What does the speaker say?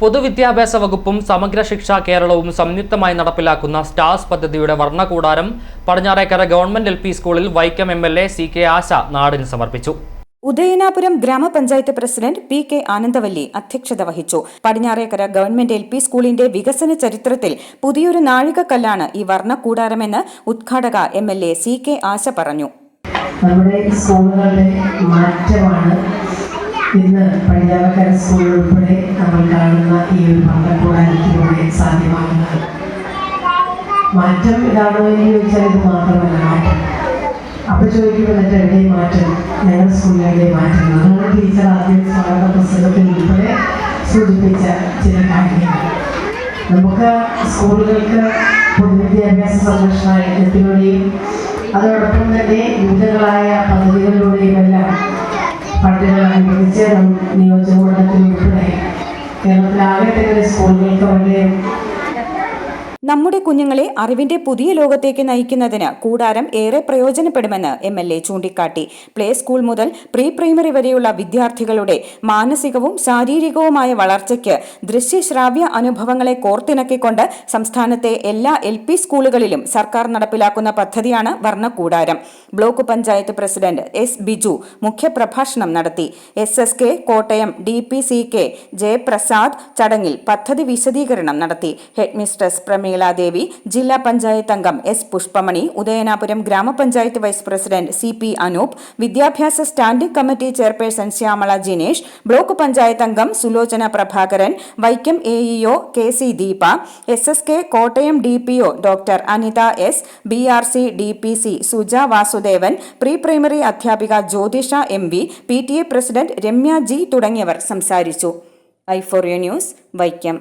പൊതുവിദ്യാഭ്യാസ വകുപ്പും സമഗ്ര ശിക്ഷ കേരളവും സംയുക്തമായി നടപ്പിലാക്കുന്ന സ്റ്റാർസ് പദ്ധതിയുടെ Varnakoodaram Padinjarekkara government L P സ്കൂളിൽ Vaikom M L A C K Asha നാടിന് സമർപ്പിച്ചു. ഉദയനാപുരം ഗ്രാമപഞ്ചായത്ത് പ്രസിഡന്റ് പി കെ ആനന്ദവല്ലി അധ്യക്ഷത വഹിച്ചു. പടിഞ്ഞാറേക്കര ഗവൺമെന്റ് എൽ പി സ്കൂളിന്റെ വികസന ചരിത്രത്തിൽ പുതിയൊരു നാഴികക്കല്ലാണ് ഈ വർണക്കൂടാരമെന്ന് ഉദ്ഘാടക M L A C K Asha പറഞ്ഞു. നമ്മുടെ സ്കൂളുകളുടെ മാറ്റമാണ് ഇന്ന് പടിഞ്ഞാറക്കര സ്കൂൾ ഉൾപ്പെടെ നമ്മൾ കാണുന്ന ഈ ഒരു പന്തക്കൂടാരത്തിലൂടെ സാധ്യമാകുന്നത്. മാറ്റം ഇതാണോ എന്ന് ചോദിച്ചാൽ ഇത് മാത്രമല്ല മാറ്റം. അപ്പോൾ ചോദിക്കുമ്പോൾ എവിടെ മാറ്റം? ഞങ്ങളുടെ സ്കൂളിലെ മാറ്റം? അതാണ് ടീച്ചർ ആദ്യം സ്വാഗത പുസ്തകത്തിൽ ഉൾപ്പെടെ സൂചിപ്പിച്ച ചില കാര്യങ്ങൾ. നമുക്ക് സ്കൂളുകൾക്ക് പൊതുവിദ്യാഭ്യാസ സംരക്ഷണ യജ്ഞത്തിലൂടെയും അതോടൊപ്പം തന്നെ വിവിധങ്ങളായ പദ്ധതികളിലൂടെയും എല്ലാം അനുവദിച്ച് നിയോജകമണ്ഡലത്തിൽ ഉൾപ്പെടെ കേരളത്തിലാകെ തന്നെ സ്കൂളുകൾക്ക് വളരെ നമ്മുടെ കുഞ്ഞുങ്ങളെ അറിവിന്റെ പുതിയ ലോകത്തേക്ക് നയിക്കുന്നതിന് കൂടാരം ഏറെ പ്രയോജനപ്പെടുമെന്ന് എം എൽ എ ചൂണ്ടിക്കാട്ടി. പ്ലേ സ്കൂൾ മുതൽ പ്രീ പ്രൈമറി വരെയുള്ള വിദ്യാർത്ഥികളുടെ മാനസികവും ശാരീരികവുമായ വളർച്ചയ്ക്ക് ദൃശ്യശ്രാവ്യ അനുഭവങ്ങളെ കോർത്തിണക്കിക്കൊണ്ട് സംസ്ഥാനത്തെ എല്ലാ എൽ പി സ്കൂളുകളിലും സർക്കാർ നടപ്പിലാക്കുന്ന പദ്ധതിയാണ് Varnakkoodaram. Block panchayat president S Biju മുഖ്യപ്രഭാഷണം നടത്തി. S S K Kottayam D P C K Jayaprasad ചടങ്ങിൽ പദ്ധതി വിശദീകരണം നടത്തി. ഹെഡ് മിസ്ട്രസ് പ്രമീളാദേവി ജില്ലാ പഞ്ചായത്ത് അംഗം S Pushpamani Udayanapuram grama panchayat vice president C P Anoop വിദ്യാഭ്യാസ standing committee chairperson Shyamala Jinesh block panchayat അംഗം Sulochana Prabhakaran Vaikom A EO K C Deepa S S K Kottayam D P O doctor Anitha S B R C D P C Suja Vasudevan pre primary അധ്യാപിക Jyothisha M V P T A president Ramya G തുടങ്ങിയവർ സംസാരിച്ചു. I for U news Vaikom.